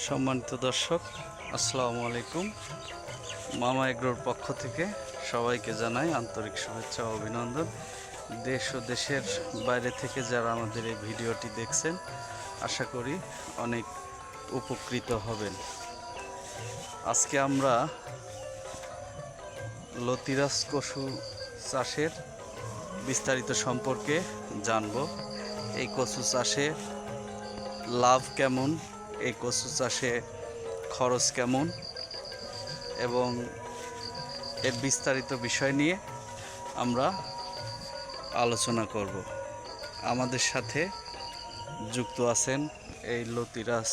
সম্মানিত দর্শক, আসসালামু আলাইকুম। মামা এগ্রোর পক্ষ থেকে সবাইকে জানাই আন্তরিক শুভেচ্ছা ও অভিনন্দন। দেশ ও দেশের বাইরে থেকে যারা আমাদের এই ভিডিওটি দেখছেন, আশা করি অনেক উপকৃত হবেন। আজকে আমরা লতিরাজ কসু চাষের বিস্তারিত সম্পর্কে জানব। এই কচু চাষে লাভ কেমন এই কচু চাষে খরচ কেমন? এবং এর বিস্তারিত বিষয় নিয়ে আমরা আলোচনা করব। আমাদের সাথে যুক্ত আছেন এই লতিরাজ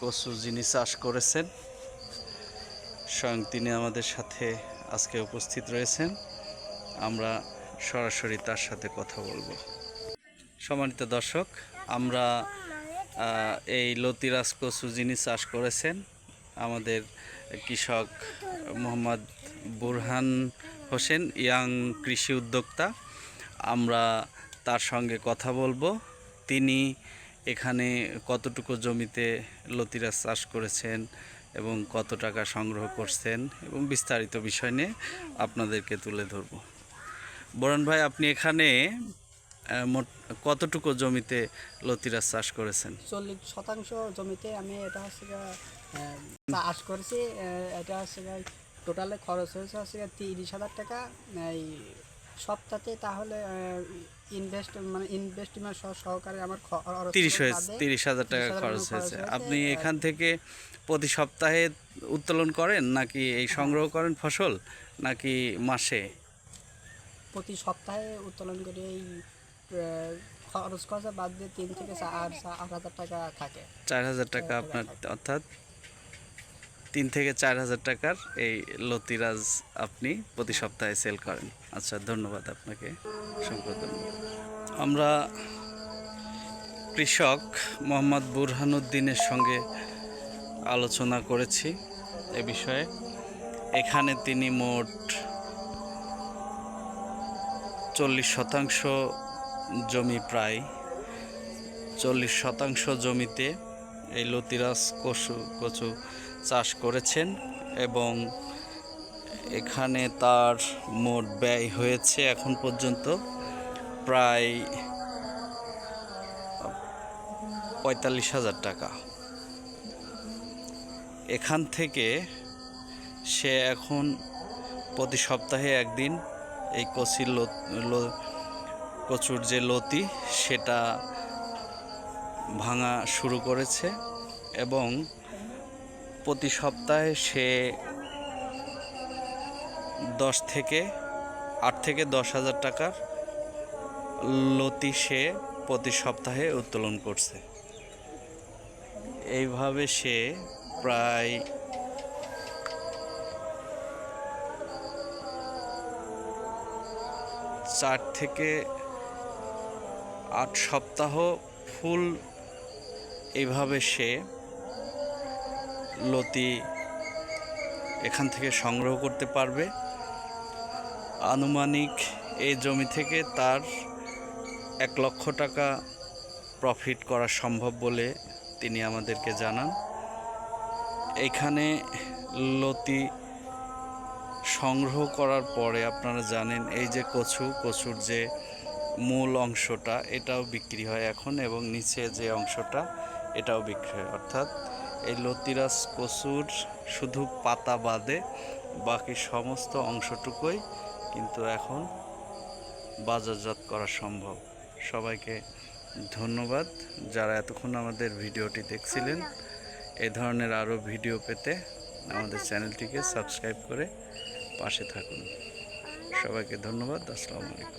কচু যিনি চাষ করেছেন। স্বয়ং তিনি আমাদের সাথে আজকে উপস্থিত রয়েছেন। আমরা সরাসরি তার সাথে কথা বলব। সম্মানিত দর্শক, আমরা এই লতিরাজ কচু যিনি চাষ করেছেন। আমাদের কৃষক মোহাম্মদ বুরহান হোসেন, ইয়াং কৃষি উদ্যোক্তা। আমরা তার সঙ্গে কথা বলব। তিনি এখানে কতটুকু জমিতে লতিরাজ চাষ করেছেন এবং কত টাকা সংগ্রহ করছেন এবং বিস্তারিত বিষয় নিয়ে আপনাদেরকে তুলে ধরব। বরণ ভাই, আপনি এখানে মোট কতটুকু জমিতে লতিরাজ চাষ করেছেন? চল্লিশ শতাংশ জমিতে আমি এটা হচ্ছে চাষ করেছি। এটা হচ্ছে টোটালে খরচ হয়েছে হচ্ছে তিরিশ হাজার টাকা। এই সপ্তাহে তাহলে ইনভেস্ট মানে ইনভেস্টমেন্ট সহকারে আমার তিরিশ হয়েছে তিরিশ হাজার টাকা খরচ হয়েছে। আপনি এখান থেকে প্রতি সপ্তাহে উত্তোলন করেন নাকি এই সংগ্রহ করেন ফসল নাকি মাসে? প্রতি সপ্তাহে উত্তোলন করে এই খরচ খরচা বাদ দিয়ে তিন থেকে চার আট হাজার টাকা থাকে। চার হাজার টাকা আপনার অর্থাৎ তিন থেকে চার হাজার টাকার এই লতিরাজ আপনি প্রতি সপ্তাহে সেল করেন। আচ্ছা ধন্যবাদ আপনাকে। অসংখ্য ধন্যবাদ। আমরা কৃষক মোহাম্মদ বুরহানুদ্দিনের সঙ্গে আলোচনা করেছি এ বিষয়ে। এখানে তিনি মোট চল্লিশ শতাংশ জমি প্রায় চল্লিশ শতাংশ জমিতে এই লতিরাজ কচু কচু চাষ করেছেন এবং এখানে তার মোট ব্যয় হয়েছে এখন পর্যন্ত প্রায় পঁয়তাল্লিশ হাজার টাকা। এখান থেকে সে এখন প্রতি সপ্তাহে একদিন এই কচির কচুর যে লতি, সেটা ভাঙা শুরু করেছে এবং প্রতি সপ্তাহে সে দশ থেকে আট থেকে দশ হাজার টাকার লতি সে প্রতি সপ্তাহে উত্তোলন করছে। এইভাবে সে প্রায় চার থেকে আট সপ্তাহ ফুল এইভাবে সে লতি এখান থেকে সংগ্রহ করতে পারবে। আনুমানিক এই জমি থেকে তার এক লক্ষ টাকা প্রফিট করা সম্ভব বলে তিনি আমাদেরকে জানান। এখানে লতি সংগ্রহ করার পরে আপনারা জানেন, এই যে কচু, কচুর যে মূল অংশটা এটাও বিক্রি হয় এখন এবং নিচে যে অংশটা এটাও বিক্রি হয়। অর্থাৎ এই লতিরাজ কচুর শুধু পাতা বাদে বাকি সমস্ত অংশটুকুই কিন্তু এখন বাজারজাত করা সম্ভব। সবাইকে ধন্যবাদ যারা এতক্ষণ আমাদের ভিডিওটি দেখছিলেন। এই ধরনের আরও ভিডিও পেতে আমাদের চ্যানেলটিকে সাবস্ক্রাইব করে পাশে থাকুন। সবাইকে ধন্যবাদ। আসসালামু আলাইকুম।